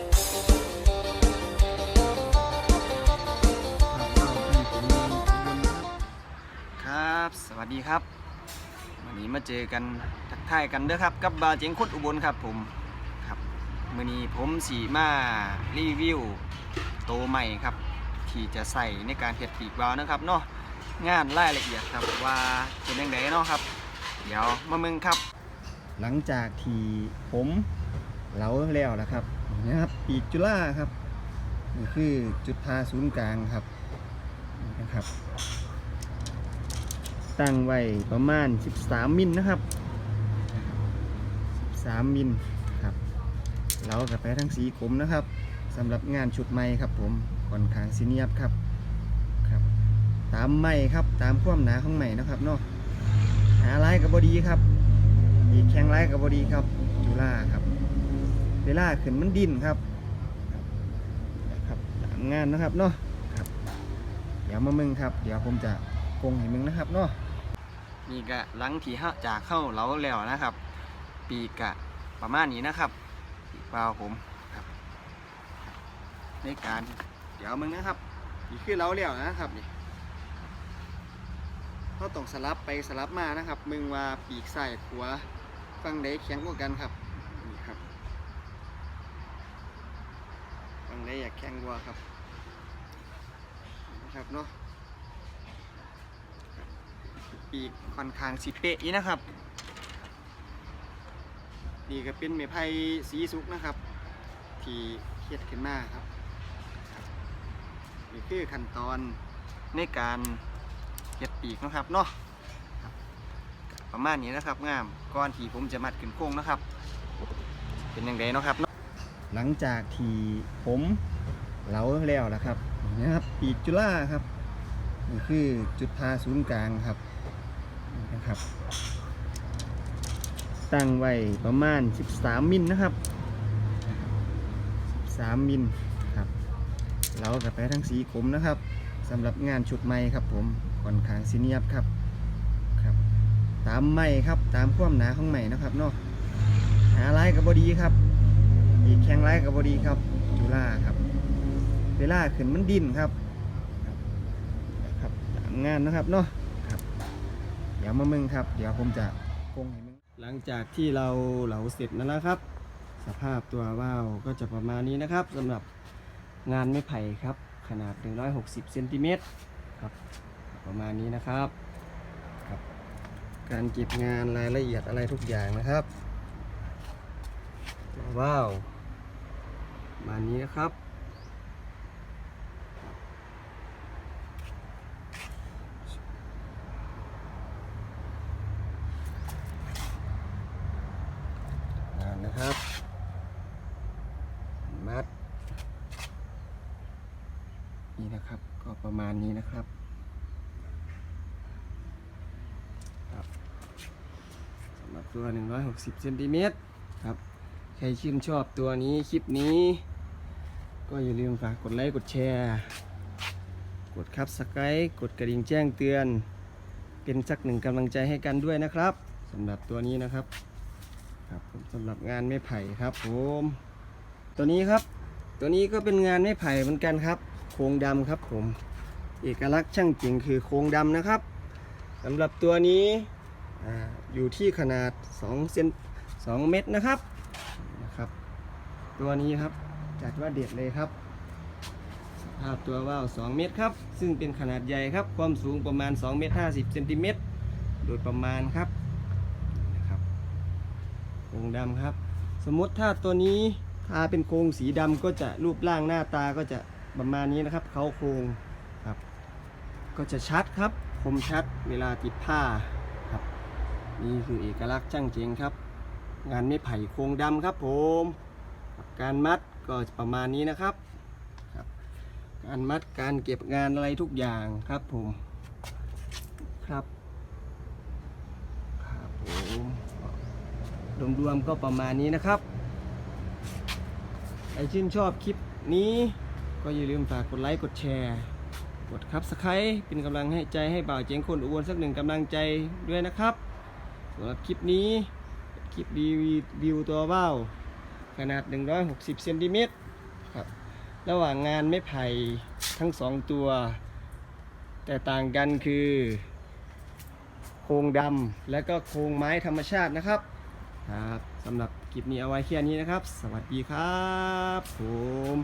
ครับสวัสดีครับ วันนี้มาเจอกันทักทายกันเด้อครับ กับบาเจงคุดอุบลครับผมครับมือนี้ผมสีมารีวิวโตใหม่ครับ ที่จะใส่ในการเฮ็ดปีกวาวนะครับเนาะงานรายละเอียดครับว่าเป็นยังไงเนาะครับ เดี๋ยวมาเมืองครับ หลังจากที่ผมเหลาแล้วนะครับ นะครับปีกจุฬาครับนี่คือจุดพาศูนย์กลางครับนะครับ ตั้งไว้ประมาณ 13 มิลนะครับ 13 มิลครับเรากับไปทั้งสีกลมนะครับสำหรับงานชุดใหม่ครับผมค่อนข้างซีเนียบครับครับ ตามไม้ครับตามความหนาของไม้นะครับเนาะหาลายกับบดีครับอีกแข้งลายกับบดีครับจุฬาครับ เวลาขึ้นมันดินครับครับนะครับตามงานนะครับเนาะครับ เดี๋ยวมามึงครับ เดี๋ยวผมจะกงให้มึงนะครับเนาะนี่กะหลังที่เฮาจากเข้าเล้าแล้วนะครับ ปีกะประมาณนี้นะครับปีกเปล่าผมครับ ในการเดี๋ยวมึงนะครับนี่คือเล้าแล้วนะครับนี่เขาต้องสลับไปสลับมานะครับ มึงว่าปีกซ้ายขวฟังใดแข็งกว่ากันครับฟังใดอยากแข็งว่าครับนะครับเนาะปีกค่อนข้างสิเปะอีนะครับนี่ก็เป็นไม้ไผ่สีสุกนะครับ ที่เฮ็ดขึ้นมาครับครับนี่คือขั้นตอนในการเฮ็ดปีกนะครับเนาะประมาณนี้นะครับงามก่อนที่ผมจะมัดขึ้นโค้งนะครับ เป็นยังไงนะครับ หลังจากที่ผมเหลาแล้วนะครับนี่นะครับปีกจุฬาครับนี่คือจุดพาศูนย์กลางครับนะครับ ตั้งไว้ประมาณ 13 มิลนะครับ 13 มิลครับเรากับไปทั้งสีกลมนะครับสำหรับงานชุดใหม่ครับผมค่อนข้างซีเนียบครับครับ ตามไม้ครับตามความหนาของไม้นะครับเนาะหาลายกับบดีครับ อีกแข้งลายกับบดีครับ จุฬาครับ เวลาขึ้นมันดินครับครับตามงานนะครับเนาะเดี๋ยวมามึงครับ เดี๋ยวผมจะกงให้มึงหลังจากที่เราเหลาเสร็จนั่นแล้วครับ สภาพตัวว่าวก็จะประมาณนี้นะครับสำหรับงานไม้ไผ่ครับ ขนาด 160เซนติเมตรครับประมาณนี้นะครับครับ การเก็บงานรายละเอียดอะไรทุกอย่างนะครับวว่าว มาณนี้นะครับ นะครับ มัด นี่นะครับ ก็ประมาณนี้นะครับครับสำหรับตัว 160เซนติเมตรครับ ใครชื่นชอบตัวนี้ คลิปนี้ ก็อย่าลืมฝากกดไลค์กดแชร์ กดครับสไครต์กดกระดิ่งแจ้งเตือน เป็นสักหนึ่งกำลังใจให้กันด้วยนะครับสำหรับตัวนี้นะครับครับสำหรับงานไม้ไผ่ครับผมตัวนี้ครับ ตัวนี้ก็เป็นงานไม้ไผ่เหมือนกันครับ โครงดำครับผม เอกลักษณ์ช่างจริงคือโครงดำนะครับสำหรับตัวนี้ออยู่ที่ขนาด2เซน2เมตรนะครับนะครับ ตัวนี้ครับ จัดว่าเด็ดเลยครับ สภาพตัวว่าว 2 เมตรครับ ซึ่งเป็นขนาดใหญ่ครับ ความสูงประมาณ 2 เมตร 50 เซนติเมตร โดยประมาณครับนะครับโครงดำครับ สมมติถ้าตัวนี้ทาเป็นโครงสีดำก็จะรูปร่างหน้าตาก็จะประมาณนี้นะครับ เขาโครงครับ ก็จะชัดครับคมชัดเวลาติดผ้าครับนี่คือเอกลักษณ์ช่างเจงครับ งานไม้ไผ่โครงดำครับผม การมัด ก็ประมาณนี้นะครับครับการมัดการเก็บงานอะไรทุกอย่างครับผมครับครับผมรวมๆก็ประมาณนี้นะครับใครชื่นชอบคลิปนี้ก็อย่าลืมฝากกดไลค์กดแชร์กดครับสไครต์เป็นกำลังให้ใจให้บ่าวเจงคนอุบลสักหนึ่งกำลังใจด้วยนะครับสำหรับคลิปนี้คลิปรีวิวตัวว่าว ขนาด 160เซนติเมตรครับระหว่างงานไม้ไผ่ทั้งสองตัว แต่ต่างกันคือโครงดำและก็โครงไม้ธรรมชาตินะครับครับสำหรับคลิปนี้เอาไว้แค่นี้นะครับ สวัสดีครับผม